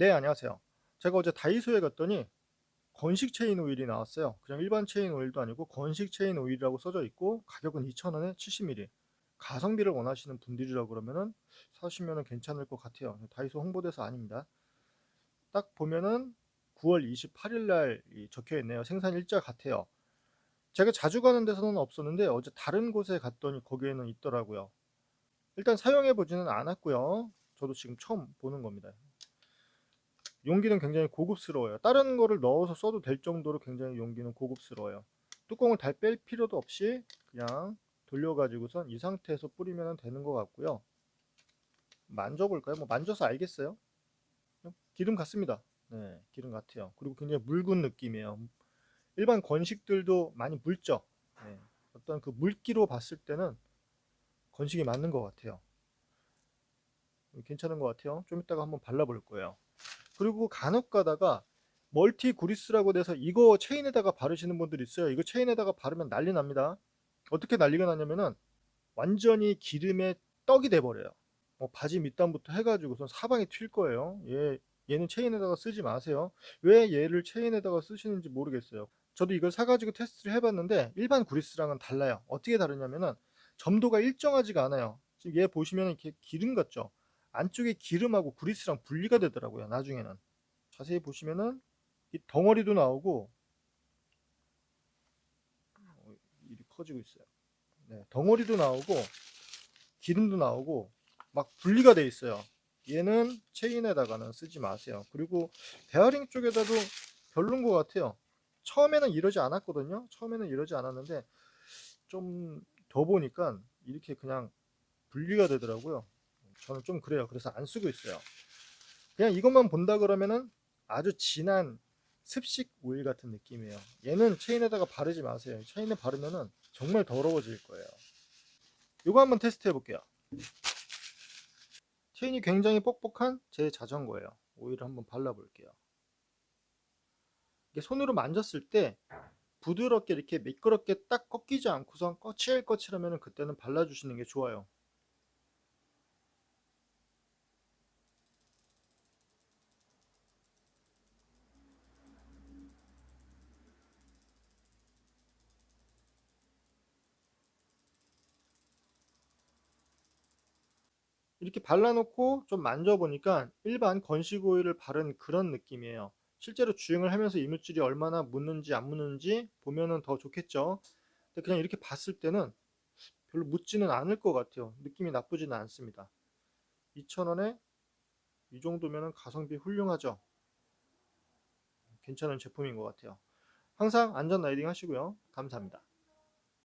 네, 안녕하세요. 제가 어제 다이소에 갔더니 건식 체인 오일이 나왔어요. 그냥 일반 체인 오일도 아니고 건식 체인 오일이라고 써져 있고 가격은 2,000원에 70ml. 가성비를 원하시는 분들이라 그러면은 사시면은 괜찮을 것 같아요. 다이소 홍보대사 아닙니다. 딱 보면은 9월 28일 날 적혀 있네요. 생산 일자 같아요. 제가 자주 가는 데서는 없었는데 어제 다른 곳에 갔더니 거기에는 있더라고요. 일단 사용해 보지는 않았고요. 저도 지금 처음 보는 겁니다. 용기는 굉장히 고급스러워요. 다른 거를 넣어서 써도 될 정도로 굉장히 용기는 고급스러워요. 뚜껑을 달뺄 필요도 없이 그냥 돌려가지고선 이 상태에서 뿌리면 되는 것 같고요. 만져볼까요? 뭐 만져서 알겠어요. 기름 같습니다. 네, 기름 같아요. 그리고 굉장히 묽은 느낌이에요. 일반 건식들도 많이 묽죠. 네, 어떤 그 물기로 봤을 때는 건식이 맞는 것 같아요. 괜찮은 것 같아요. 좀 이따가 한번 발라볼 거예요. 그리고 간혹 가다가 멀티 구리스라고 돼서 이거 체인에다가 바르시는 분들 있어요. 이거 체인에다가 바르면 난리 납니다. 어떻게 난리가 나냐면은 완전히 기름에 떡이 돼 버려요. 뭐 바지 밑단부터 해가지고선 사방이 튈 거예요. 얘 얘는 체인에다가 쓰지 마세요. 왜 얘를 체인에다가 쓰시는지 모르겠어요. 저도 이걸 사가지고 테스트를 해봤는데 일반 구리스랑은 달라요. 어떻게 다르냐면은 점도가 일정하지가 않아요. 지금 얘 보시면 이렇게 기름 같죠? 안쪽에 기름하고 구리스랑 분리가 되더라고요. 나중에는 자세히 보시면은 이 덩어리도 나오고 어, 일이 커지고 있어요. 네, 덩어리도 나오고 기름도 나오고 막 분리가 돼 있어요. 얘는 체인에다가는 쓰지 마세요. 그리고 베어링 쪽에다도 별론 것 같아요. 처음에는 이러지 않았거든요. 처음에는 이러지 않았는데 좀 더 보니까 이렇게 그냥 분리가 되더라고요. 저는 좀 그래요. 그래서 안 쓰고 있어요. 그냥 이것만 본다 그러면은 아주 진한 습식 오일 같은 느낌이에요. 얘는 체인에다가 바르지 마세요. 체인에 바르면은 정말 더러워질 거예요. 이거 한번 테스트 해볼게요. 체인이 굉장히 뻑뻑한 제 자전거예요. 오일을 한번 발라볼게요. 이게 손으로 만졌을 때 부드럽게 이렇게 미끄럽게 딱 꺾이지 않고선 거칠거칠하면 그때는 발라주시는 게 좋아요. 이렇게 발라놓고 좀 만져보니까 일반 건식 오일을 바른 그런 느낌이에요. 실제로 주행을 하면서 이물질이 얼마나 묻는지 안 묻는지 보면은 더 좋겠죠. 근데 그냥 이렇게 봤을 때는 별로 묻지는 않을 것 같아요. 느낌이 나쁘지는 않습니다. 2,000원에 이 정도면은 가성비 훌륭하죠. 괜찮은 제품인 것 같아요. 항상 안전 라이딩 하시고요. 감사합니다.